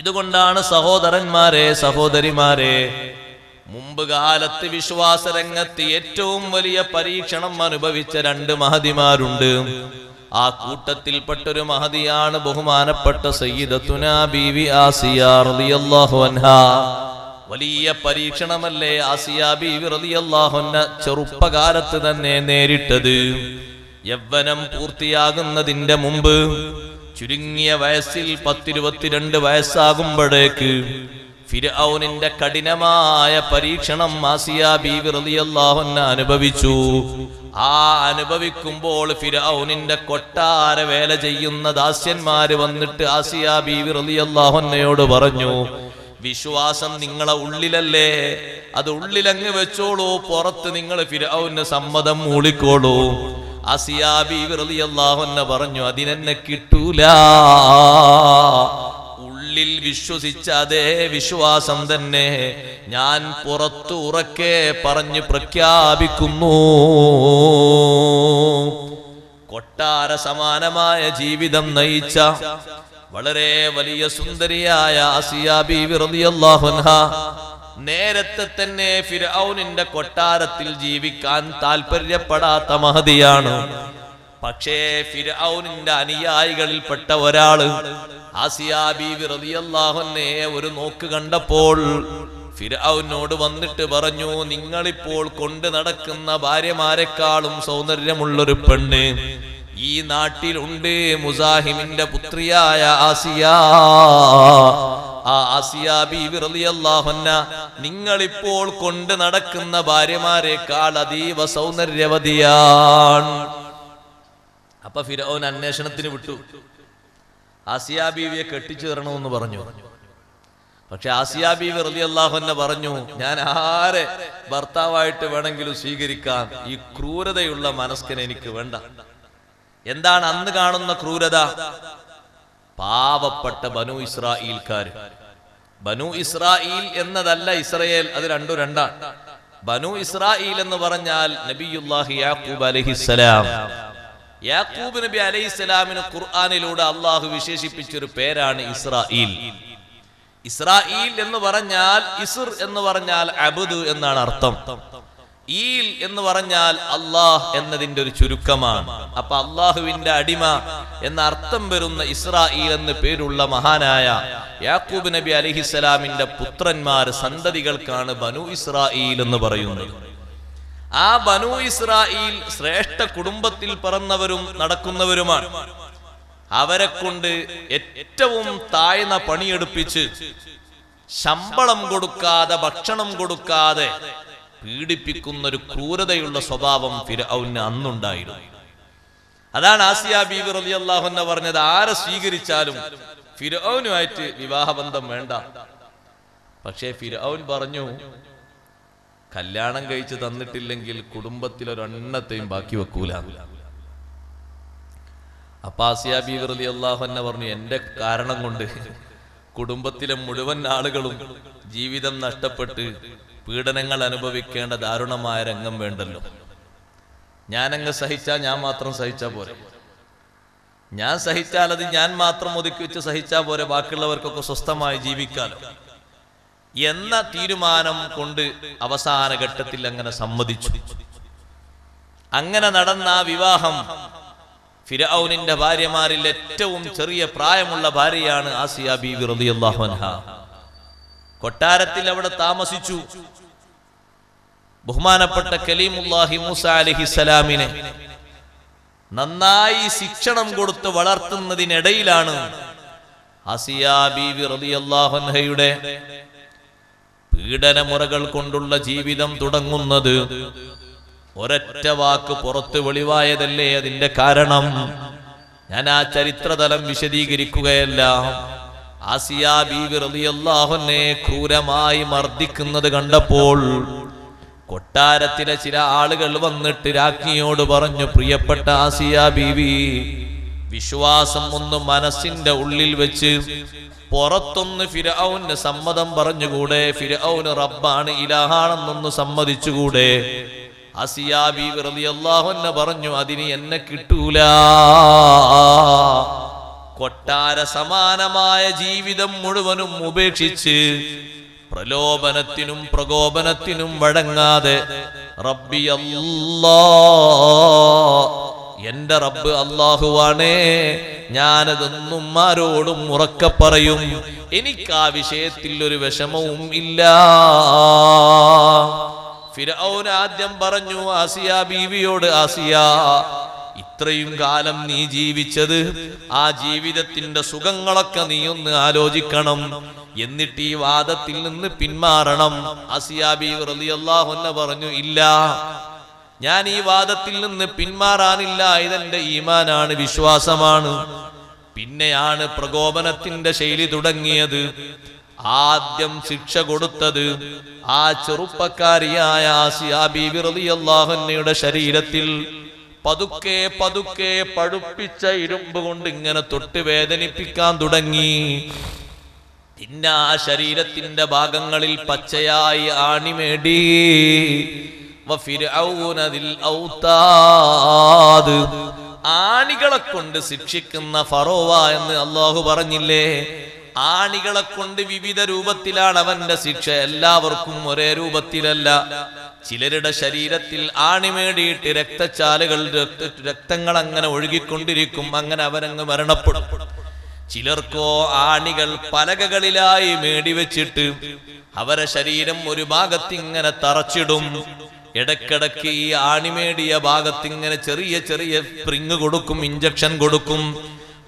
ഇതുകൊണ്ടാണ് സഹോദരന്മാരെ സഹോദരിമാരെ മുമ്പ് കാലത്ത് വിശ്വാസ രംഗത്ത് ഏറ്റവും വലിയ പരീക്ഷണം അനുഭവിച്ച രണ്ട് മഹതിമാരുണ്ട്. ആ കൂട്ടത്തിൽപ്പെട്ടൊരു മഹതിയാണ് ബഹുമാനപ്പെട്ട ബീവി ആസിയ റളിയല്ലാഹു വലിയ പരീക്ഷണമല്ലേ ആസിയ ബീവി ചെറുപ്പകാലത്ത് തന്നെ നേരിട്ടത്. യൗവനം പൂർത്തിയാകുന്നതിന്റെ മുമ്പ് ചുരുങ്ങിയ വയസ്സിൽ പത്തിരുപത്തിരണ്ട് വയസ്സാകുമ്പോഴേക്ക് ഫിരൗനിന്റെ കഠിനമായ പരീക്ഷണം മാസിയ ബീവി അനുഭവിച്ചു. ആ അനുഭവിക്കുമ്പോൾ ഫിരൗനിന്റെ കൊട്ടാര വേല ചെയ്യുന്ന ദാസ്യന്മാര് വന്നിട്ട് ആസിയ ബീവി റളിയല്ലാഹു അൻഹയോട് പറഞ്ഞു വിശ്വാസം നിങ്ങളെ ഉള്ളിലല്ലേ? അത് ഉള്ളിലങ്ങ് വെച്ചോളൂ പുറത്ത് നിങ്ങൾ ഫിരൗന് സമ്മതം മൂളിക്കോളൂ. അൻഹ പറഞ്ഞു അതിനെന്നെ കിട്ടൂല. ഉള്ളിൽ വിശ്വസിച്ച അതേ വിശ്വാസം തന്നെ ഞാൻ പുറത്തു ഉറക്കെ പറഞ്ഞു പ്രഖ്യാപിക്കുന്നു. കൊട്ടാര സമാനമായ ജീവിതം നയിച്ച വളരെ വലിയ സുന്ദരിയായ ആസിയ ബീവി റളിയല്ലാഹു അൻഹ നേരത്തെ തന്നെ ഫിർഔനിന്റെ കൊട്ടാരത്തിൽ ജീവിക്കാൻ താല്പര്യപ്പെടാത്ത മഹതിയാണ്. പക്ഷേ ഫിർഔനിന്റെ അനുയായികളിൽപ്പെട്ട ഒരാൾ ആസിയാബിറിയാഹുനെ ഒരു നോക്ക് കണ്ടപ്പോൾ ഫിർഔനോട് വന്നിട്ട് പറഞ്ഞു നിങ്ങളിപ്പോൾ കൊണ്ട് നടക്കുന്ന ഭാര്യമാരെക്കാളും സൗന്ദര്യമുള്ളൊരു പെണ്ണ് ഈ നാട്ടിലുണ്ട്. മുസാഹിമിന്റെ പുത്രിയായ ആസിയ ആ ആസിയ നിങ്ങളിപ്പോൾ കൊണ്ട് നടക്കുന്ന ഭാര്യമാരെക്കാൾ അതീവ സൗന്ദര്യവതിയാണ് അപ്പൊ ഫിറോൻ അന്വേഷണത്തിന് വിട്ടു. ആസിയ ബീവിയെ കെട്ടിച്ചു തരണമെന്ന് പറഞ്ഞു. പക്ഷെ ആസിയ ബീവി റലി അൻഹ പറഞ്ഞു ഞാൻ ആരെ ഭർത്താവായിട്ട് വേണമെങ്കിലും സ്വീകരിക്കാം. ഈ ക്രൂരതയുള്ള മനസ്കന് എനിക്ക് വേണ്ട. എന്താണ് അന്ന് കാണുന്ന ക്രൂരത? പാവപ്പെട്ട ബനു ഇസ്രായേൽക്കാർ ബനു ഇസ്രായേൽ എന്നതല്ല ഇസ്രയേൽ അത് രണ്ടു രണ്ടാണ്. ബനു ഇസ്രായേൽ എന്ന് പറഞ്ഞാൽ നബിയുല്ലാഹി യാക്കൂബ് അലഹിസ്സലാം. യാക്കൂബ് നബി അലൈഹിസ്സലാമിന് ഖുർആനിലൂടെ അള്ളാഹു വിശേഷിപ്പിച്ചൊരു പേരാണ് ഇസ്രായേൽ. ഇസ്രായേൽ എന്ന് പറഞ്ഞാൽ ഇസുർ എന്ന് പറഞ്ഞാൽ അബുദ് എന്നാണ് അർത്ഥം. ഈൽ എന്ന് പറഞ്ഞാൽ അള്ളാഹ് എന്നതിന്റെ ഒരു ചുരുക്കമാണ്. അപ്പൊ അള്ളാഹുവിന്റെ അടിമ എന്ന അർത്ഥം വരുന്ന ഇസ്രായേൽ എന്ന് പേരുള്ള മഹാനായ യാക്കൂബ് നബി അലിഹിസലാമിന്റെ പുത്രന്മാർ സന്തതികൾക്കാണ് ബനു ഇസ്രായേൽ എന്ന് പറയുന്നത്. ആ ബനു ഇസ്രായേൽ ശ്രേഷ്ഠ കുടുംബത്തിൽ പറന്നവരും നടക്കുന്നവരുമാണ്. അവരെ കൊണ്ട് ഏറ്റവും താഴ്ന്ന പണിയെടുപ്പിച്ച് ശമ്പളം കൊടുക്കാതെ ഭക്ഷണം കൊടുക്കാതെ പീഡിപ്പിക്കുന്ന ഒരു ക്രൂരതയുള്ള സ്വഭാവം ഫിരൗന് അന്നുണ്ടായിരുന്നു. അതാണ് ആസിയ ബീവി റളിയല്ലാഹു അൻഹ പറഞ്ഞത് ആരെ സ്വീകരിച്ചാലും ഫിരൗനുമായിട്ട് വിവാഹബന്ധം വേണ്ട. പക്ഷേ ഫിരൗൻ പറഞ്ഞു കല്യാണം കഴിച്ച് തന്നിട്ടില്ലെങ്കിൽ കുടുംബത്തിൽ ഒരെണ്ണത്തെയും ബാക്കി വെക്കൂല. അപ്പൊ ആസിയ ബീബി റലി അള്ളാഹു പറഞ്ഞു എന്റെ കാരണം കൊണ്ട് കുടുംബത്തിലെ മുഴുവൻ ആളുകളും ജീവിതം നഷ്ടപ്പെട്ട് പീഡനങ്ങൾ അനുഭവിക്കേണ്ട ദാരുണമായ രംഗം വേണ്ടല്ലോ. ഞാനങ്ങ് സഹിച്ചാൽ ഞാൻ മാത്രം സഹിച്ചാൽ പോരെ. ഞാൻ സഹിച്ചാൽ അത് ഞാൻ മാത്രം ഒതുക്കി വെച്ച് സഹിച്ചാൽ പോരെ ബാക്കിയുള്ളവർക്കൊക്കെ സ്വസ്ഥമായി ജീവിക്കാലോ. എന്ന തീരുമാനം കൊണ്ട് അവസാന ഘട്ടത്തിൽ അങ്ങനെ സമ്മതിച്ചു. അങ്ങനെ നടന്ന ആ വിവാഹം ഫിരൌനിന്റെ ഭാര്യമാരിൽ ഏറ്റവും ചെറിയ പ്രായമുള്ള ഭാര്യയാണ് ആസിയ ബീവി റളിയല്ലാഹു അൻഹ. കൊട്ടാരത്തിൽ അവിടെ താമസിച്ചു. ബഹുമാനപ്പെട്ട കലീമുല്ലാഹി മൂസ അലഹിസലാമിനെ നന്നായി ശിക്ഷണം കൊടുത്ത് വളർത്തുന്നതിനിടയിലാണ് ആസിയ ബീവി പീഡനമുറകൾ കൊണ്ടുള്ള ജീവിതം തുടങ്ങുന്നത്. ഒരൊറ്റ വാക്ക് പുറത്ത് വെളിവായതല്ലേ അതിന്റെ കാരണം? ഞാൻ ആ ചരിത്രതലം വിശദീകരിക്കുകയല്ല. ആസിയ റളിയല്ലാഹുവിനെ ക്രൂരമായി മർദ്ദിക്കുന്നത് കണ്ടപ്പോൾ കൊട്ടാരത്തിലെ ചില ആളുകൾ വന്നിട്ട് രാജ്ഞിയോട് പറഞ്ഞു പ്രിയപ്പെട്ട ആസിയ ബീവി വിശ്വാസം ഒന്ന് മനസ്സിന്റെ ഉള്ളിൽ വെച്ച് പുറത്തൊന്ന് ഫിരൌന് സമ്മതം പറഞ്ഞുകൂടെ ഫിരൌന് റബ്ബാണ് ഇലാഹാണെന്നൊന്ന് സമ്മതിച്ചുകൂടെ? ആസിയ ബീവി റളിയല്ലാഹു അൻഹ പറഞ്ഞു അതിന് എന്നെ കിട്ടൂല. കൊട്ടാര സമാനമായ ജീവിതം മുഴുവനും ഉപേക്ഷിച്ച് പ്രലോഭനത്തിനും പ്രകോപനത്തിനും വഴങ്ങാതെ റബ്ബി അല്ലാ എന്റെ റബ്ബ് അള്ളാഹുവാണേ ഞാനതൊന്നും ആരോടും ഉറക്കെ പറയും. എനിക്ക് ആ വിഷയത്തിൽ ഒരു വിഷമവും ഇല്ല. ഫിരൗൻ ആദ്യം പറഞ്ഞു ആസിയ ബീവിയോട് ആസിയ ഇത്രയും കാലം നീ ജീവിച്ചത് ആ ജീവിതത്തിന്റെ സുഖങ്ങളൊക്കെ നീ ഒന്ന് ആലോചിക്കണം. എന്നിട്ട് ഈ വാദത്തിൽ നിന്ന് പിന്മാറണം. അസിയാബി അൻഹ പറഞ്ഞു ഇല്ല. ഞാൻ ഈ വാദത്തിൽ നിന്ന് പിന്മാറാനില്ല ഇതെന്റെ ഈമാനാണ് വിശ്വാസമാണ്. പിന്നെയാണ് പ്രകോപനത്തിന്റെ ശൈലി തുടങ്ങിയത്. ആദ്യം ശിക്ഷ കൊടുത്തത് ആ ചെറുപ്പക്കാരിയായ ആസിയാബി റളിയല്ലാഹുവിന്റെ ശരീരത്തിൽ. പതുക്കെ പതുക്കെ പഴുപ്പിച്ച ഇരുമ്പ് കൊണ്ട് ഇങ്ങനെ തൊട്ട് വേദനിപ്പിക്കാൻ തുടങ്ങി. പിന്നെ ആ ശരീരത്തിന്റെ ഭാഗങ്ങളിൽ പച്ചയായി ആണിമേടി. ആണികളെ കൊണ്ട് ശിക്ഷിക്കുന്ന ഫറോവ എന്ന് അള്ളാഹു പറഞ്ഞില്ലേ? ആണികളെ കൊണ്ട് വിവിധ രൂപത്തിലാണ് അവന്റെ ശിക്ഷ. എല്ലാവർക്കും ഒരേ രൂപത്തിലല്ല. ചിലരുടെ ശരീരത്തിൽ ആണിമേടിയിട്ട് രക്തച്ചാലുകൾ രക്ത രക്തങ്ങൾ അങ്ങനെ ഒഴുകിക്കൊണ്ടിരിക്കും. അങ്ങനെ അവരങ്ങ് മരണപ്പെടും. ചിലർക്കോ ആണികൾ പലകകളിലായി മേടിവെച്ചിട്ട് അവരെ ശരീരം ഒരു ഭാഗത്ത് ഇങ്ങനെ തറച്ചിടും. ഇടക്കിടക്ക് ഈ ആണിമേടിയ ഭാഗത്ത് ഇങ്ങനെ ചെറിയ ചെറിയ സ്പ്രിങ് കൊടുക്കും ഇഞ്ചക്ഷൻ കൊടുക്കും.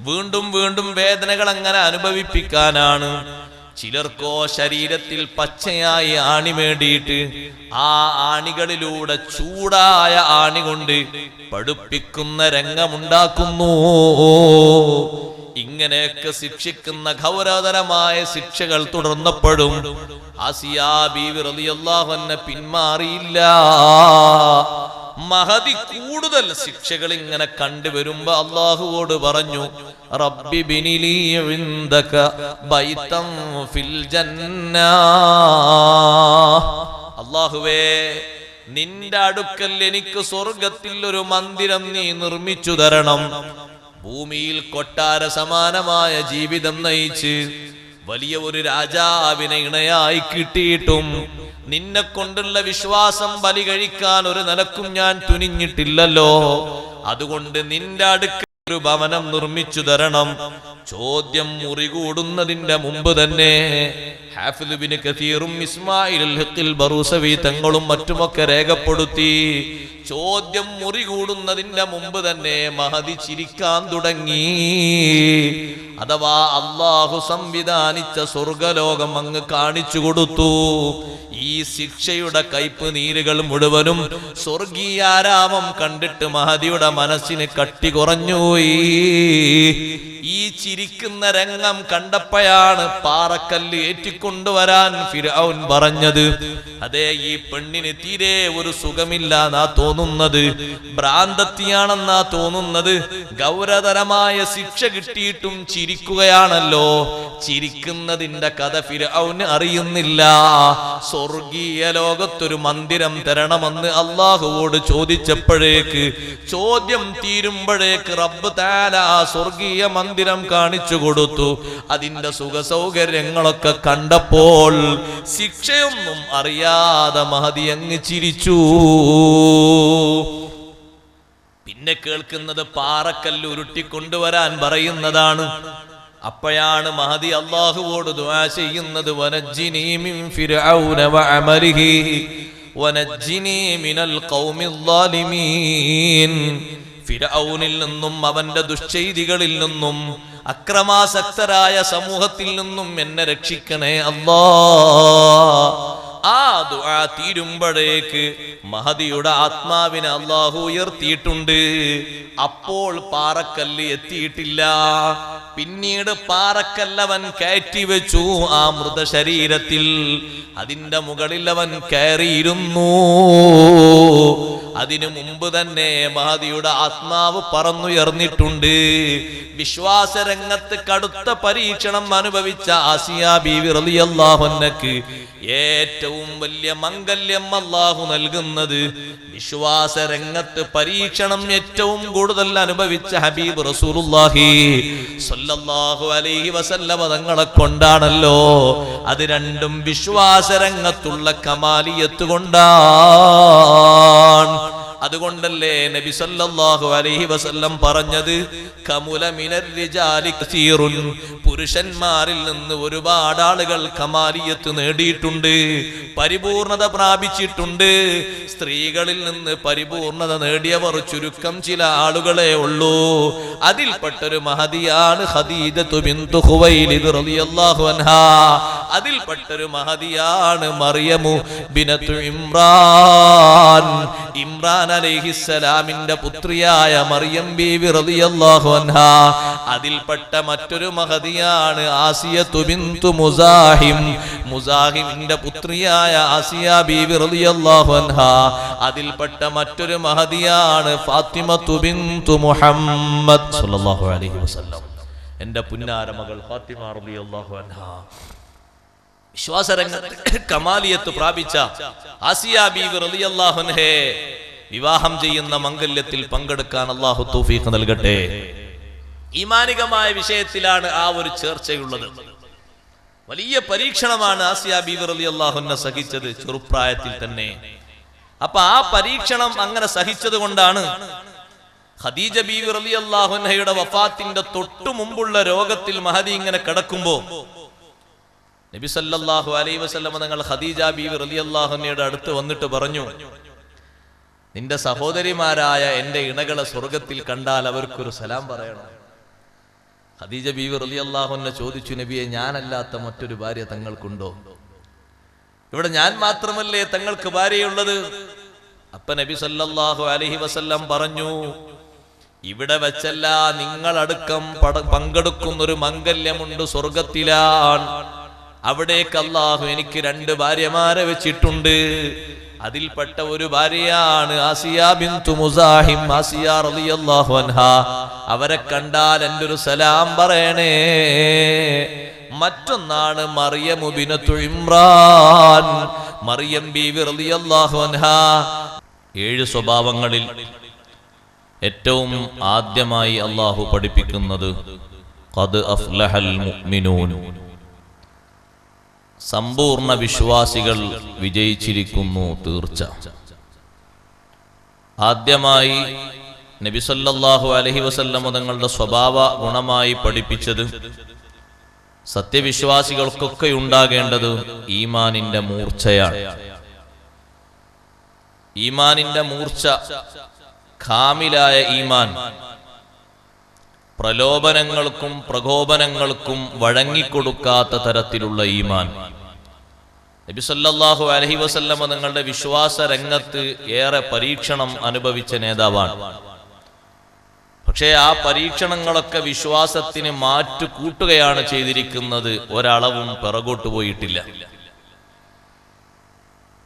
വീണ്ടും വീണ്ടും വേദനകൾ അങ്ങനെ അനുഭവിപ്പിക്കാനാണ്. ചിലർക്കോ ശരീരത്തിൽ പച്ചയായി ആണി മേടിയിട്ട് ആ ആണികളിലൂടെ ചൂടായ ആണി കൊണ്ട് പഠിപ്പിക്കുന്ന രംഗമുണ്ടാക്കുന്നു. ഇങ്ങനെയൊക്കെ ശിക്ഷിക്കുന്ന ഗൗരവതരമായ ശിക്ഷകൾ തുടർന്നപ്പോഴും ആസിയാ ബീവി റളിയല്ലാഹു അൻഹ പിന്മാറിയില്ല. മഹതി കൂടുതൽ ശിക്ഷകൾ ഇങ്ങനെ കണ്ടുവരുമ്പോ അള്ളാഹുവോട് പറഞ്ഞു റബ്ബി ബിനിലി ഇൻദക ബൈതം ഫിൽ അള്ളാഹുവേ നിന്റെ അടുക്കൽ എനിക്ക് സ്വർഗത്തിൽ ഒരു മന്ദിരം നീ നിർമ്മിച്ചു തരണം. ഭൂമിയിൽ കൊട്ടാര സമാനമായ ജീവിതം നയിച്ച് വലിയ ഒരു രാജാവിനെ ഇണയായി കിട്ടിയിട്ടും നിന്നെ കൊണ്ടുള്ള വിശ്വാസം ബലി കഴിക്കാൻ ഒരു നിലക്കും ഞാൻ തുനിഞ്ഞിട്ടില്ലല്ലോ. അതുകൊണ്ട് നിന്റെ അടുക്ക ഒരു ഭവനം നിർമ്മിച്ചു തരണം. ചോദ്യം മുറികൂടുന്നതിന്റെ മുമ്പ് തന്നെ ഹാഫിലുബിന് കസീറും ഇസ്മായിൽ ബറൂസവി തങ്ങളും മറ്റുമൊക്കെ രേഖപ്പെടുത്തി ചോദ്യം മുറി കൂടുന്നതിന്റെ മുമ്പ് തന്നെ മഹതി ചിരിക്കാൻ തുടങ്ങി. അഥവാ അള്ളാഹു സംവിധാനിച്ച സ്വർഗലോകം അങ്ങ് കാണിച്ചു കൊടുത്തു. ഈ ശിക്ഷയുടെ കയ്പ് നീരുകൾ മുഴുവനും സ്വർഗീയാരാമം കണ്ടിട്ട് മഹതിയുടെ മനസ്സിന് കട്ടി കുറഞ്ഞുപോയി. ഈ ചിരിക്കുന്ന രംഗം കണ്ടപ്പോഴാണ് പാറക്കല്ല് ഏറ്റിക്കൊണ്ടുവരാൻ ഫിരൗൻ പറഞ്ഞത്. അതെ ഈ പെണ്ണിന് തീരെ ഒരു സുഖമില്ലാന്നാ തോന്നുന്നത്. ഭ്രാന്തത്തിയാണെന്നാ തോന്നുന്നത്. ഗൗരതരമായ ശിക്ഷ കിട്ടിയിട്ടും ചിരിക്കുകയാണല്ലോ. ചിരിക്കുന്നതിന്റെ കഥ ഫിരൗന് അറിയുന്നില്ല. സ്വർഗീയ ലോകത്തൊരു മന്ദിരം തരണമെന്ന് അള്ളാഹുവോട് ചോദിച്ചപ്പോഴേക്ക് ചോദ്യം തീരുമ്പോഴേക്ക് റബ്ബ് താല സ്വർഗീയ മന്ദിരം കാണിച്ചു കൊടുത്തു. അതിന്റെ സുഖ സൗകര്യങ്ങളൊക്കെ കണ്ടപ്പോൾ ശിക്ഷയൊന്നും അറിയാതെ മഹതി അങ്ങ് ചിരിച്ചു. പിന്നെ കേൾക്കുന്നത് പാറക്കല്ല് ഉരുട്ടിക്കൊണ്ടുവരാൻ പറയുന്നതാണ്. അപ്പോഴാണ് മഹതി അള്ളാഹുവോട് ദുആ ചെയ്യുന്നത് വനജ്ജിനീ മിനൽ ഖൗമിൽ ളാലിമീൻ ഫിർഔനിൽ നിന്നും അവന്റെ ദുശ്ചെയ്തികളിൽ നിന്നും അക്രമാസക്തരായ സമൂഹത്തിൽ നിന്നും എന്നെ രക്ഷിക്കണേ അല്ലാ. ആ ദുആ തീരുമ്പോഴേക്ക് മഹദിയുടെ ആത്മാവിനെ അള്ളാഹു ഉയർത്തിയിട്ടുണ്ട്. അപ്പോൾ പാറക്കല്ല് എത്തിയിട്ടില്ല. പിന്നീട് പാറക്കല്ലവൻ കയറ്റി വെച്ചു ആ മൃതശരീരത്തിൽ. അതിന്റെ മുകളിൽ അവൻ കയറിയിരുന്നു. അതിനു മുമ്പ് തന്നെ മഹതിയുടെ ആത്മാവ് പറന്നുയർന്നിട്ടുണ്ട്. വിശ്വാസരംഗത്ത് കടുത്ത പരീക്ഷണം അനുഭവിച്ച ആസിയ ബീവി റളിയല്ലാഹുന്നക്ക് ഏറ്റവും വലിയ മംഗല്യം അല്ലാഹു നൽകുന്നത് വിശ്വാസരംഗത്ത് പരീക്ഷണം ഏറ്റവും കൂടുതൽ അനുഭവിച്ച ഹബീബ് റസൂലുള്ളാഹി സ്വല്ലല്ലാഹു അലൈഹി വസല്ലമ തങ്ങളെ കൊണ്ടാണല്ലോ. അത് രണ്ടും വിശ്വാസരംഗത്തുള്ള കമാലിയത്ത് കൊണ്ടാണ്. അതുകൊണ്ടല്ലേ നബി സല്ലല്ലാഹു അലൈഹി വസല്ലം പറഞ്ഞത്? കമുല മിനർ റിജാലി കസീറുൻ. പുരുഷന്മാരിൽ നിന്ന് ഒരുപാട് ആളുകൾ കമാലിയത്ത് നേടിയിട്ടുണ്ട് പരിപൂർണത പ്രാപിച്ചിട്ടുണ്ട്. സ്ത്രീകളിൽ നിന്ന് പരിപൂർണത നേടിയവർ ചുരുക്കം ചില ആളുകളെ ഉള്ളൂ. അതിൽപ്പെട്ടൊരു മഹതിയാണ് ഖദീജത്തു ബിന്തു ഖുവൈലിദ് റളിയല്ലാഹു അൻഹാ. അതിൽപ്പെട്ടൊരു മഹതിയാണ് Maryam bint Imran. Imran അലൈഹിസ്സലാമിന്റെ പുത്രിയായ Mariyam ബീവി റളിയല്ലാഹു അൻഹ. അതിൽപ്പെട്ട മറ്റൊരു മഹതിയാണ് ആസിയത്തു ബിന്തു മുസാഹിം. മുസാഹിമിന്റെ പുത്രിയായ ആസിയ ബീവി റളിയല്ലാഹു അൻഹ. അതിൽപ്പെട്ട മറ്റൊരു മഹതിയാണ് ഫാത്തിമത്തു ബിന്തു മുഹമ്മദ് സല്ലല്ലാഹു അലൈഹി വസല്ലം. എന്റെ പുന്നാരമകൾ ഫാത്തിമ റളിയല്ലാഹു അൻഹാ. വിശ്വാസരംഗത്ത് കമാലിയത്ത് പ്രാപിച്ച ആസിയ ബീവി വിവാഹം ചെയ്യുന്ന മംഗല്യത്തിൽ പങ്കെടുക്കാൻ അള്ളാഹു തൗഫീഖ് നൽകട്ടെ. ഈമാനികമായ വിഷയത്തിലാണ് ആ ഒരു ചേർച്ചയുള്ളത്. വലിയ പരീക്ഷണമാണ് ആസിയ ബീവി റളിയല്ലാഹു അൻഹ സഹിച്ചത് ചെറുപ്രായത്തിൽ തന്നെ. അപ്പൊ ആ പരീക്ഷണം അങ്ങനെ സഹിച്ചത് കൊണ്ടാണ് ഖദീജ ബീവി റളിയല്ലാഹു അൻഹയുടെ വഫാത്തിന്റെ തൊട്ടു മുമ്പുള്ള രോഗത്തിൽ മഹദി ഇങ്ങനെ കിടക്കുമ്പോ നബി സല്ലല്ലാഹു അലൈഹി നിങ്ങൾ തങ്ങൾ ഖദീജ ബീവി റളിയല്ലാഹു അൻഹയുടെ അടുത്ത് വന്നിട്ട് പറഞ്ഞു നിന്റെ സഹോദരിമാരായ എന്റെ ഇണകളെ സ്വർഗത്തിൽ കണ്ടാൽ അവർക്കൊരു സലാം പറയണം. ഖദീജ ബീവി റളിയല്ലാഹു അൻഹ ചോദിച്ചു നബിയെ ഞാനല്ലാത്ത മറ്റൊരു ഭാര്യ തങ്ങൾക്കുണ്ടോ? ഇവിടെ ഞാൻ മാത്രമല്ലേ തങ്ങൾക്ക് ഭാര്യയുള്ളത്? അപ്പ നബി സല്ലാഹു അലഹി വസല്ലം പറഞ്ഞു ഇവിടെ വെച്ചല്ല നിങ്ങളടക്കം പങ്കെടുക്കുന്നൊരു മംഗല്യമുണ്ട് സ്വർഗത്തിലാണ് അവിടേക്ക് അള്ളാഹു എനിക്ക് രണ്ട് ഭാര്യമാരെ വെച്ചിട്ടുണ്ട്. അതിൽപ്പെട്ട ഒരു ഭാര്യയാണ് ആസിയ ബിന്തു മുസാഹിം. ആസിയ റളിയല്ലാഹു അവരെ കണ്ടാൽ എന്റെ ഒരു സലാം പറയണേ. മറ്റൊന്നാണ് മറിയമു ബിനത്തു മറിയം റളിയല്ലാഹു ഏഴ് സ്വഭാവങ്ങളിൽ ഏറ്റവും ആദ്യമായി അള്ളാഹു പഠിപ്പിക്കുന്നത്. ഖദ് അഫ്ലഹൽ മുഅ്മിനൂൻ. സമ്പൂർണ വിശ്വാസികൾ വിജയിച്ചിരിക്കുന്നു തീർച്ച. ആദ്യമായി നബിസല്ലാഹു അലഹി വസല്ലമ തങ്ങളുടെ സ്വഭാവ ഗുണമായി പഠിപ്പിച്ചത് സത്യവിശ്വാസികൾക്കൊക്കെ ഉണ്ടാകേണ്ടത് ഈമാനിന്റെ മൂർച്ചയാണ്. ഈമാനിന്റെ മൂർച്ച ഖാമിലായ ഈമാൻ പ്രലോഭനങ്ങൾക്കും പ്രകോപനങ്ങൾക്കും വഴങ്ങിക്കൊടുക്കാത്ത തരത്തിലുള്ള ഈമാൻ. നബി സല്ലാഹു അലഹി വസല്ലമ നിങ്ങളുടെ വിശ്വാസ രംഗത്ത് ഏറെ പരീക്ഷണം അനുഭവിച്ച നേതാവാണ്. പക്ഷേ ആ പരീക്ഷണങ്ങളൊക്കെ വിശ്വാസത്തിന് മാറ്റു കൂട്ടുകയാണ് ചെയ്തിരിക്കുന്നത്. ഒരളവും പിറകോട്ട് പോയിട്ടില്ല.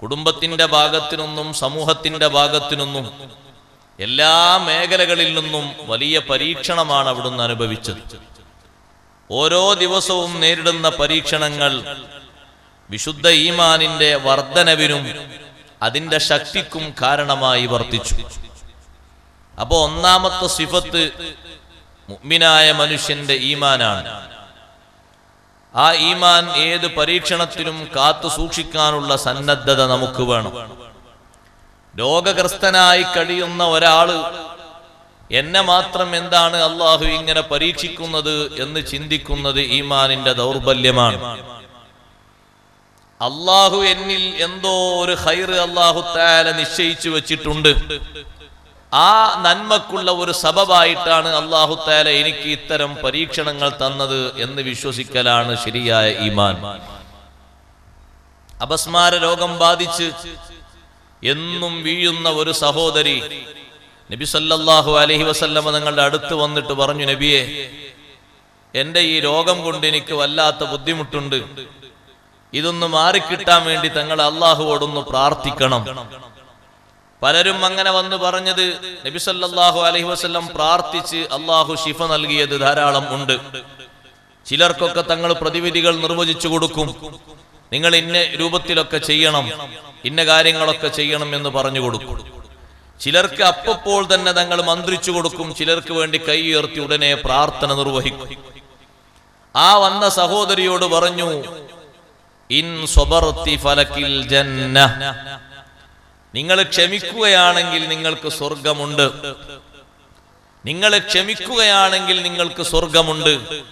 കുടുംബത്തിന്റെ ഭാഗത്തിനൊന്നും സമൂഹത്തിന്റെ ഭാഗത്തിനൊന്നും എല്ലാ മേഖലകളിൽ നിന്നും വലിയ പരീക്ഷണമാണ് അവിടുന്ന് അനുഭവിച്ചത്. ഓരോ ദിവസവും നേരിടുന്ന പരീക്ഷണങ്ങൾ വിശുദ്ധ ഈമാനിന്റെ വർധനവിനും അതിന്റെ ശക്തിക്കും കാരണമായി വർത്തിച്ചു. അപ്പോ ഒന്നാമത്തെ സിഫത്ത് മുഅ്മിനായ മനുഷ്യന്റെ ഈമാനാണ്. ആ ഈമാൻ ഏത് പരീക്ഷണത്തിലും കാത്തു സൂക്ഷിക്കാനുള്ള സന്നദ്ധത നമുക്ക് വേണം. രോഗഗ്രസ്തനായി കഴിയുന്ന ഒരാൾ എന്നെ മാത്രം എന്താണ് അള്ളാഹു ഇങ്ങനെ പരീക്ഷിക്കുന്നത് എന്ന് ചിന്തിക്കുന്നത് ഈമാനിന്റെ ദൗർബല്യമാണ്. അള്ളാഹു എന്നിൽ എന്തോ ഒരു ഹൈർ അള്ളാഹു താല നിശ്ചയിച്ചു വെച്ചിട്ടുണ്ട്. ആ നന്മക്കുള്ള ഒരു സബബായിട്ടാണ് അള്ളാഹു താല എനിക്ക് ഇത്തരം പരീക്ഷണങ്ങൾ തന്നത് എന്ന് വിശ്വസിക്കലാണ് ശരിയായ ഈമാൻ. അപസ്മാര രോഗം ബാധിച്ച് എന്നും വീഴുന്ന ഒരു സഹോദരി നബി സല്ലാഹു അലഹി വസല്ലമ നിങ്ങളുടെ അടുത്ത് വന്നിട്ട് പറഞ്ഞു നബിയെ എന്റെ ഈ രോഗം കൊണ്ട് എനിക്ക് വല്ലാത്ത ബുദ്ധിമുട്ടുണ്ട്. ഇതൊന്ന് മാറിക്കിട്ടാൻ വേണ്ടി തങ്ങൾ അള്ളാഹുവോടൊന്ന് പ്രാർത്ഥിക്കണം. പലരും അങ്ങനെ വന്ന് പറഞ്ഞത് നബിസല്ലാഹു അലഹി വസല്ലം പ്രാർത്ഥിച്ച് അള്ളാഹു ശിഫ നൽകിയത് ധാരാളം ഉണ്ട്. ചിലർക്കൊക്കെ തങ്ങൾ പ്രതിവിധികൾ നിർവചിച്ചു കൊടുക്കും. നിങ്ങൾ ഇന്ന രൂപത്തിലൊക്കെ ചെയ്യണം ഇന്ന കാര്യങ്ങളൊക്കെ ചെയ്യണം എന്ന് പറഞ്ഞു കൊടുക്കും. ചിലർക്ക് അപ്പപ്പോൾ തന്നെ തങ്ങൾ മന്ത്രിച്ചു കൊടുക്കും ചിലർക്ക് വേണ്ടി കൈ ഉയർത്തി ഉടനെ പ്രാർത്ഥന നിർവഹിക്കും. ആ വന്ന സഹോദരിയോട് പറഞ്ഞു ഇൻ ഫലക്കിൽ നിങ്ങൾ ക്ഷമിക്കുകയാണെങ്കിൽ നിങ്ങൾക്ക് സ്വർഗമുണ്ട്. നിങ്ങൾ ക്ഷമിക്കുകയാണെങ്കിൽ നിങ്ങൾക്ക് സ്വർഗമുണ്ട്.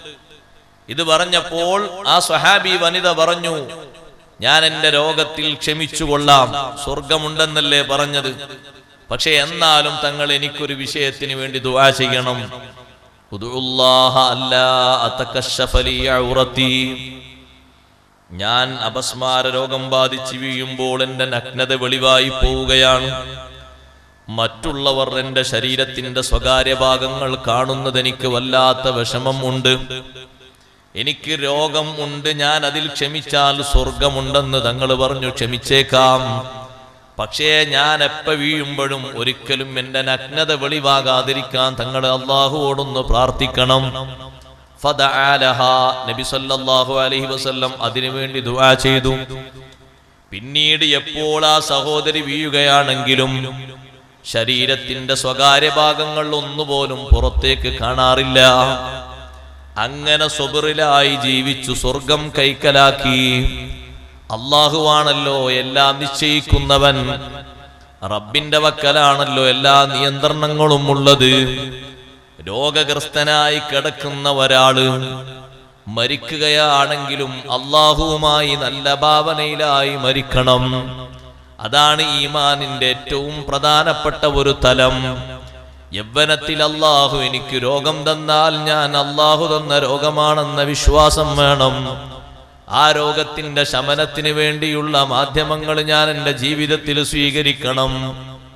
ഇത് പറഞ്ഞപ്പോൾ ആ സ്വഹാബി വനിത പറഞ്ഞു ഞാൻ എന്റെ രോഗത്തിൽ ക്ഷമിച്ചു കൊള്ളാം. സ്വർഗമുണ്ടെന്നല്ലേ പറഞ്ഞത്. പക്ഷെ എന്നാലും തങ്ങൾ എനിക്കൊരു വിഷയത്തിന് വേണ്ടി ദുവാ ചെയ്യണം. അല്ലാ. ഞാൻ അപസ്മാര രോഗം ബാധിച്ച് വീഴുമ്പോൾ എന്റെ നഗ്നത വെളിവായി പോവുകയാണ്. മറ്റുള്ളവർ എന്റെ ശരീരത്തിന്റെ സ്വകാര്യ ഭാഗങ്ങൾ കാണുന്നത് എനിക്ക് വല്ലാത്ത വിഷമം ഉണ്ട്. എനിക്ക് രോഗം ഉണ്ട് ഞാൻ അതിൽ ക്ഷമിച്ചാൽ സ്വർഗമുണ്ടെന്ന് തങ്ങൾ പറഞ്ഞു ക്ഷമിച്ചേക്കാം. പക്ഷേ ഞാൻ എപ്പ വീഴുമ്പോഴും ഒരിക്കലും എന്റെ നഗ്നത വെളിവാകാതിരിക്കാൻ തങ്ങൾ അള്ളാഹുവോടൊന്ന് പ്രാർത്ഥിക്കണം. നബി അതിനുവേണ്ടി ദുആ ചെയ്തു. പിന്നീട് എപ്പോൾ ആ സഹോദരി വീഴുകയാണെങ്കിലും ശരീരത്തിന്റെ സ്വകാര്യ ഭാഗങ്ങൾ ഒന്നുപോലും പുറത്തേക്ക് കാണാറില്ല. അങ്ങനെ സ്വബറിലായി ജീവിച്ചു സ്വർഗം കൈക്കലാക്കി. അള്ളാഹുവാണല്ലോ എല്ലാം നിശ്ചയിക്കുന്നവൻ. റബ്ബിന്റെ വക്കലാണല്ലോ എല്ലാ നിയന്ത്രണങ്ങളും ഉള്ളത്. രോഗഗ്രസ്തനായി കിടക്കുന്ന ഒരാൾ മരിക്കുകയാണെങ്കിലും അള്ളാഹുവുമായി നല്ല ഭാവനയിലായി മരിക്കണം. അതാണ് ഈമാനിന്റെ ഏറ്റവും പ്രധാനപ്പെട്ട ഒരു തലം. യൗവനത്തിൽ അള്ളാഹു എനിക്ക് രോഗം തന്നാൽ ഞാൻ അള്ളാഹു തന്ന രോഗമാണെന്ന വിശ്വാസം വേണം. ആ രോഗത്തിന്റെ ശമനത്തിന് വേണ്ടിയുള്ള മാധ്യമങ്ങൾ ഞാൻ എന്റെ ജീവിതത്തിൽ സ്വീകരിക്കണം.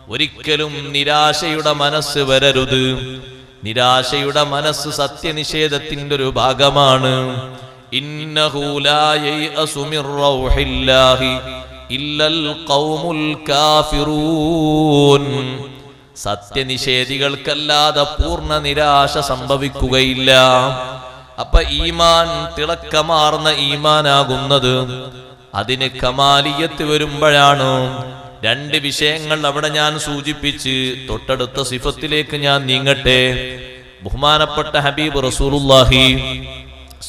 ഒരിക്കലും നിരാശയുടെ മനസ്സ് വരരുത്. നിരാശയുടെ മനസ്സ് സത്യനിഷേധത്തിന്റെ ഒരു ഭാഗമാണ്. സത്യനിഷേധികൾക്കല്ലാതെ പൂർണ നിരാശ സംഭവിക്കുകയില്ല. അപ്പൊ ഈമാൻ തിളക്കമാർന്ന ഈമാനാകുന്നത് അതിന് കമാലിയത്ത് വരുമ്പോഴാണ്. രണ്ട് വിഷയങ്ങൾ അവിടെ ഞാൻ സൂചിപ്പിച്ച് തൊട്ടടുത്ത സിഫത്തിലേക്ക് ഞാൻ നീങ്ങട്ടെ. ബഹുമാനപ്പെട്ട ഹബീബ് റസൂലുള്ളാഹി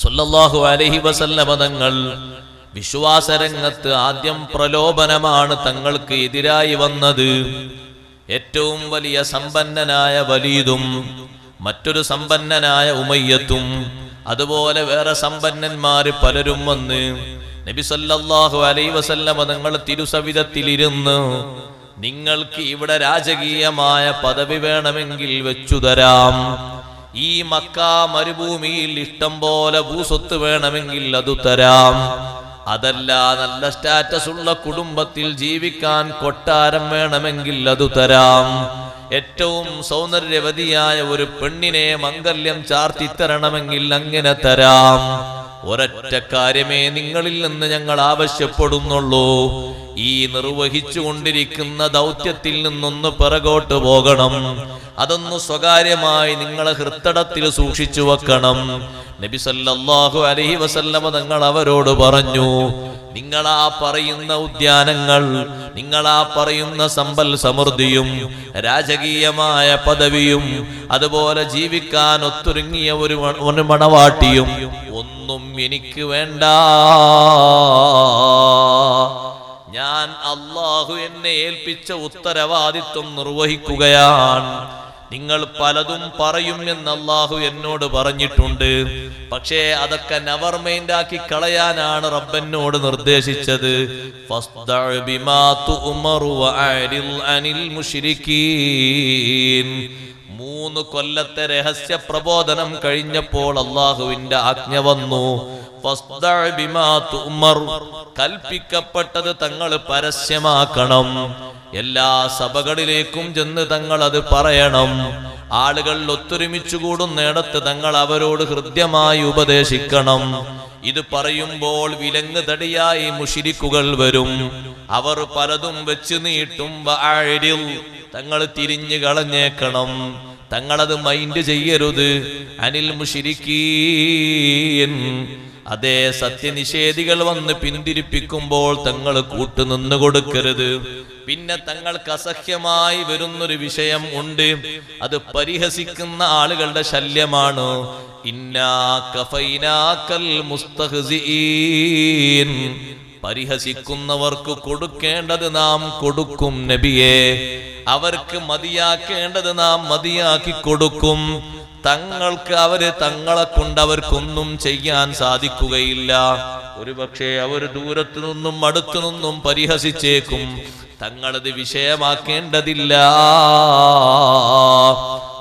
സ്വല്ലല്ലാഹു അലഹി വസല്ലമ തങ്ങൾ വിശ്വാസരംഗത്ത് ആദ്യം പ്രലോഭനമാണ് തങ്ങൾക്ക് എതിരായി വന്നത്. ഏറ്റവും വലിയ സമ്പന്നനായ വലീദും മറ്റൊരു സമ്പന്നനായ ഉമയ്യത്തും അതുപോലെ വേറെ സമ്പന്നന്മാര് പലരും വന്ന് നബി സല്ലല്ലാഹു അലൈഹി വസല്ലമ നിങ്ങൾ തിരുസവിധത്തിലിരുന്ന്. നിങ്ങൾക്ക് ഇവിടെ രാജകീയമായ പദവി വേണമെങ്കിൽ വെച്ചു തരാം. ഈ മക്ക മരുഭൂമിയിൽ ഇഷ്ടം പോലെ ഭൂസ്വത്ത് വേണമെങ്കിൽ അതു തരാം. അതല്ല നല്ല സ്റ്റാറ്റസ് ഉള്ള കുടുംബത്തിൽ ജീവിക്കാൻ കൊട്ടാരം വേണമെങ്കിൽ അതു തരാം. ഏറ്റവും സൗന്ദര്യവതിയായ ഒരു പെണ്ണിനെ മംഗല്യം ചാർത്തി തരണമെങ്കിൽ അങ്ങനെ തരാം. ഒരൊറ്റ കാര്യമേ നിങ്ങളിൽ നിന്ന് ഞങ്ങൾ ആവശ്യപ്പെടുന്നുള്ളൂ. ഈ നിർവഹിച്ചു കൊണ്ടിരിക്കുന്ന ദൗത്യത്തിൽ നിന്നൊന്ന് പിറകോട്ട് പോകണം. അതൊന്ന് സ്വകാര്യമായി നിങ്ങളെ ഹൃത്തടത്തിൽ സൂക്ഷിച്ചു വെക്കണം. നബി സല്ലല്ലാഹു അലൈഹി വസല്ലമ തങ്ങൾ അവരോട് പറഞ്ഞു നിങ്ങളാ പറയുന്ന ഉദ്യാനങ്ങൾ നിങ്ങളാ പറയുന്ന സമ്പൽ സമൃദ്ധിയും രാജകീയമായ പദവിയും അതുപോലെ ജീവിക്കാൻ ഒത്തൊരുങ്ങിയ ഒരു ഒരു മണവാട്ടിയും ഒന്നും എനിക്ക് വേണ്ട. ഞാൻ അള്ളാഹു എന്നെ ഏൽപ്പിച്ച ഉത്തരവാദിത്വം നിർവഹിക്കുകയാണ്. നിങ്ങൾ പലതും പറയും എന്ന് അള്ളാഹു എന്നോട് പറഞ്ഞിട്ടുണ്ട്. പക്ഷേ അതൊക്കെ നവർ മൈൻഡ് ആക്കി കളയാനാണ് റബ്ബനോട് നിർദ്ദേശിച്ചത്. മൂന്ന് കൊല്ലത്തെ രഹസ്യ പ്രബോധനം കഴിഞ്ഞപ്പോൾ അള്ളാഹുവിന്റെ ആജ്ഞ വന്നു. കൽപ്പിക്കപ്പെട്ടത് തങ്ങൾ പരസ്യമാക്കണം. എല്ലാ സഭകളിലേക്കും ചെന്ന് തങ്ങൾ അത് പറയണം. ആളുകൾ ഒത്തൊരുമിച്ചു കൂടുന്നിടത്ത് തങ്ങൾ അവരോട് ഹൃദ്യമായി ഉപദേശിക്കണം. ഇത് പറയുമ്പോൾ വിലങ്ങ് തടിയായി മുഷിരിക്കുകൾ വരും. അവർ പലതും വെച്ച് നീട്ടും. തങ്ങൾ തിരിഞ്ഞു കളഞ്ഞേക്കണം. തങ്ങളത് മൈൻഡ് ചെയ്യരുത്. അനിൽ മുഷിരിക്കീൻ. അതേ സത്യനിഷേധികൾ വന്ന് പിന്തിരിപ്പിക്കുമ്പോൾ തങ്ങൾ കൂട്ടുനിന്നു കൊടുക്കരുത്. പിന്നെ തങ്ങൾക്ക് അസഹ്യമായി വരുന്നൊരു വിഷയം ഉണ്ട്. അത് പരിഹസിക്കുന്ന ആളുകളുടെ ശല്യമാണ്. പരിഹസിക്കുന്നവർക്ക് കൊടുക്കേണ്ടത് നാം കൊടുക്കും നബിയെ. അവർക്ക് മതിയാക്കേണ്ടത് നാം മതിയാക്കി കൊടുക്കും. തങ്ങൾക്ക് അവർ തങ്ങളെ കൊണ്ട് അവർക്കൊന്നും ചെയ്യാൻ സാധിക്കുകയില്ല. ഒരുപക്ഷെ അവർ ദൂരത്തു നിന്നും അടുത്തു നിന്നും പരിഹസിച്ചേക്കും. തങ്ങളത് വിഷയമാക്കേണ്ടതില്ല.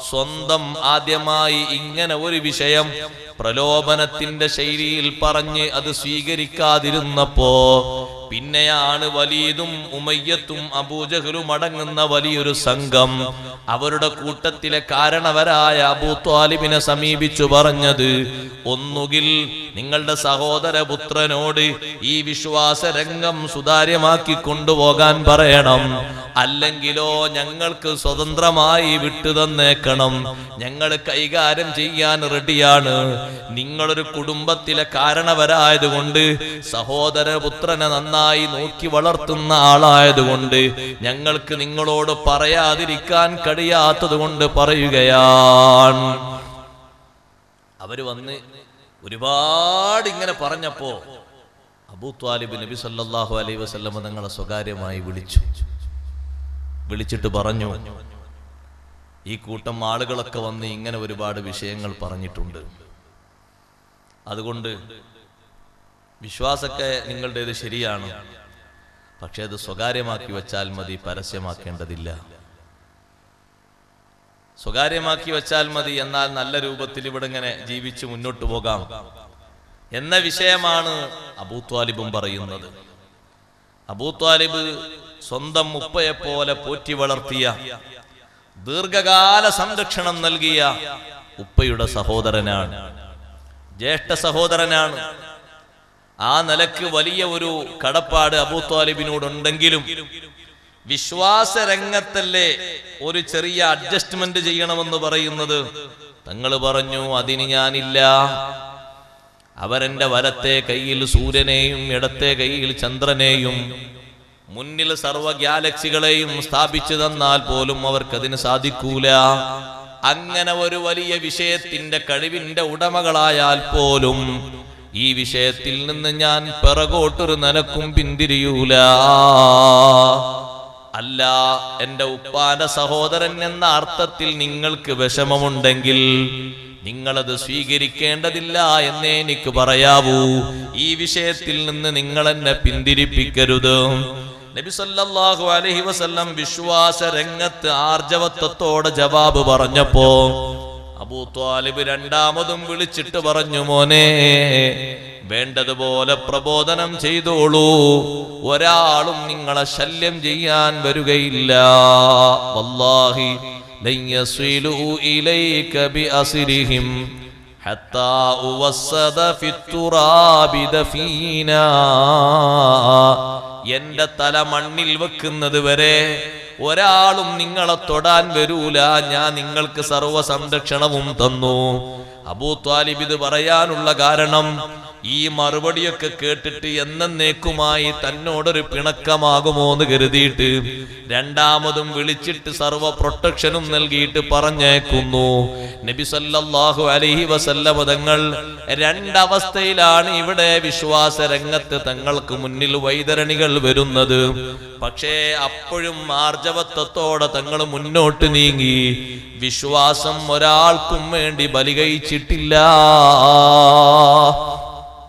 സ്വന്തം ആദ്യമായി ഇങ്ങനെ ഒരു വിഷയം പ്രലോഭനത്തിന്റെ ശൈലിയിൽ പറഞ്ഞ് അത് സ്വീകരിക്കാതിരുന്നപ്പോ പിന്നെയാണ് വലിയതും ഉമയ്യത്തും അബൂജഹലും അടങ്ങുന്ന വലിയൊരു സംഘം. അവരുടെ കൂട്ടത്തിലെ കാരണവരായ അബൂ ത്വാലിബിനെ സമീപിച്ചു പറഞ്ഞത് ഒന്നുകിൽ നിങ്ങളുടെ സഹോദര പുത്രനോട് ഈ വിശ്വാസ രംഗം സുതാര്യമാക്കി കൊണ്ടുപോകാൻ പറയണം. അല്ലെങ്കിലോ ഞങ്ങൾക്ക് സ്വതന്ത്രമായി വിട്ടു തന്നേക്കണം. ഞങ്ങൾ കൈകാര്യം ചെയ്യാൻ റെഡിയാണ്. നിങ്ങളൊരു കുടുംബത്തിലെ കാരണവരായതുകൊണ്ട് സഹോദര പുത്രനെ നന്നായി നോക്കി വളർത്തുന്ന ആളായതുകൊണ്ട് ഞങ്ങൾക്ക് നിങ്ങളോട് പറയാതിരിക്കാൻ കഴിയാത്തത് കൊണ്ട് പറയുകയാണ്. അവർ വന്ന് ഒരുപാട് ഇങ്ങനെ പറഞ്ഞപ്പോ അബൂ ത്വാലിബ് നബി സല്ലാഹു അലൈ വസ്ലമ നിങ്ങളെ സ്വകാര്യമായി വിളിച്ചു. വിളിച്ചിട്ട് പറഞ്ഞു ഈ കൂട്ടം ആളുകളൊക്കെ വന്ന് ഇങ്ങനെ ഒരുപാട് വിഷയങ്ങൾ പറഞ്ഞിട്ടുണ്ട്. അതുകൊണ്ട് വിശ്വാസമൊക്കെ നിങ്ങളുടേത് ശരിയാണ്. പക്ഷെ അത് സ്വകാര്യമാക്കി വെച്ചാൽ മതി പരസ്യമാക്കേണ്ടതില്ല. സ്വകാര്യമാക്കി വെച്ചാൽ മതി എന്നാൽ നല്ല രൂപത്തിൽ ഇവിടെ ഇങ്ങനെ ജീവിച്ച് മുന്നോട്ട് പോകാം. എന്ന വിഷയമാണ് അബൂത്വാലിബും പറയുന്നത്. അബൂത്വാലിബ് സ്വന്തം ഉപ്പയെ പോലെ പോറ്റി വളർത്തിയ ദീർഘകാല സംരക്ഷണം നൽകിയ ഉപ്പയുടെ സഹോദരനാണ്. ജ്യേഷ്ഠ സഹോദരനാണ്. ആ നിലയ്ക്ക് വലിയ ഒരു കടപ്പാട് അബൂത്വാലിബിനോടുണ്ടെങ്കിലും വിശ്വാസ രംഗത്തല്ലേ ഒരു ചെറിയ അഡ്ജസ്റ്റ്മെന്റ് ചെയ്യണമെന്ന് പറയുന്നത്? തങ്ങൾ പറഞ്ഞു അതിന് ഞാനില്ല. അവരെന്റെ വലത്തെ കയ്യിൽ സൂര്യനെയും ഇടത്തെ കയ്യിൽ ചന്ദ്രനെയും മുന്നിൽ സർവ ഗാലക്സികളെയും സ്ഥാപിച്ചു തന്നാൽ പോലും അവർക്കതിന് സാധിക്കൂല. അങ്ങനെ ഒരു വലിയ വിഷയത്തിന്റെ കഴിവിന്റെ ഉടമകളായാൽ പോലും ഈ വിഷയത്തിൽ നിന്ന് ഞാൻ പിറകോട്ടൊരു നനക്കും പിന്തിരിയൂല. അല്ല എന്റെ ഉപ്പാന സഹോദരൻ എന്ന അർത്ഥത്തിൽ നിങ്ങൾക്ക് വിഷമമുണ്ടെങ്കിൽ നിങ്ങളത് സ്വീകരിക്കേണ്ടതില്ല എന്നേ എനിക്ക് പറയാവൂ. ഈ വിഷയത്തിൽ നിന്ന് നിങ്ങൾ എന്നെ പിന്തിരിപ്പിക്കരുത്. നബിസല്ലാഹു അലഹി വസല്ലം വിശ്വാസ രംഗത്ത് ആർജവത്വത്തോടെ ജവാബ് പറഞ്ഞപ്പോ അബൂ ത്വാലിബ് രണ്ടാമതും വിളിച്ചിട്ട് പറഞ്ഞു മോനെ വേണ്ടതുപോലെ പ്രബോധനം ചെയ്തോളൂ. ഒരാളും നിങ്ങളെ ശല്യം ചെയ്യാൻ വരികയില്ല. വല്ലാഹി എന്റെ തല മണ്ണിൽ വെക്കുന്നത് വരെ ഒരാളും നിങ്ങളെ തൊടാൻ വരൂല. ഞാൻ നിങ്ങൾക്ക് സർവ സംരക്ഷണവും തന്നു. അബൂ ത്വാലിബ് ഇത് പറയാനുള്ള കാരണം ഈ മറുപടിയൊക്കെ കേട്ടിട്ട് എന്നേക്കുമായി തന്നോടൊരു പിണക്കമാകുമോ എന്ന് കരുതിയിട്ട് രണ്ടാമതും വിളിച്ചിട്ട് സർവ പ്രൊട്ടക്ഷനും നൽകിയിട്ട് പറഞ്ഞേക്കുന്നു. നബി സല്ലല്ലാഹു അലൈഹി വസല്ലമ തങ്ങൾ രണ്ടവസ്ഥയിലാണ് ഇവിടെ വിശ്വാസ രംഗത്ത് തങ്ങൾക്ക് മുന്നിൽ വൈതരണികൾ വരുന്നത്. പക്ഷേ അപ്പോഴും ആർജവത്വത്തോടെ തങ്ങൾ മുന്നോട്ട് നീങ്ങി. വിശ്വാസം ഒരാൾക്കും വേണ്ടി ബലികയിച്ചിട്ടില്ല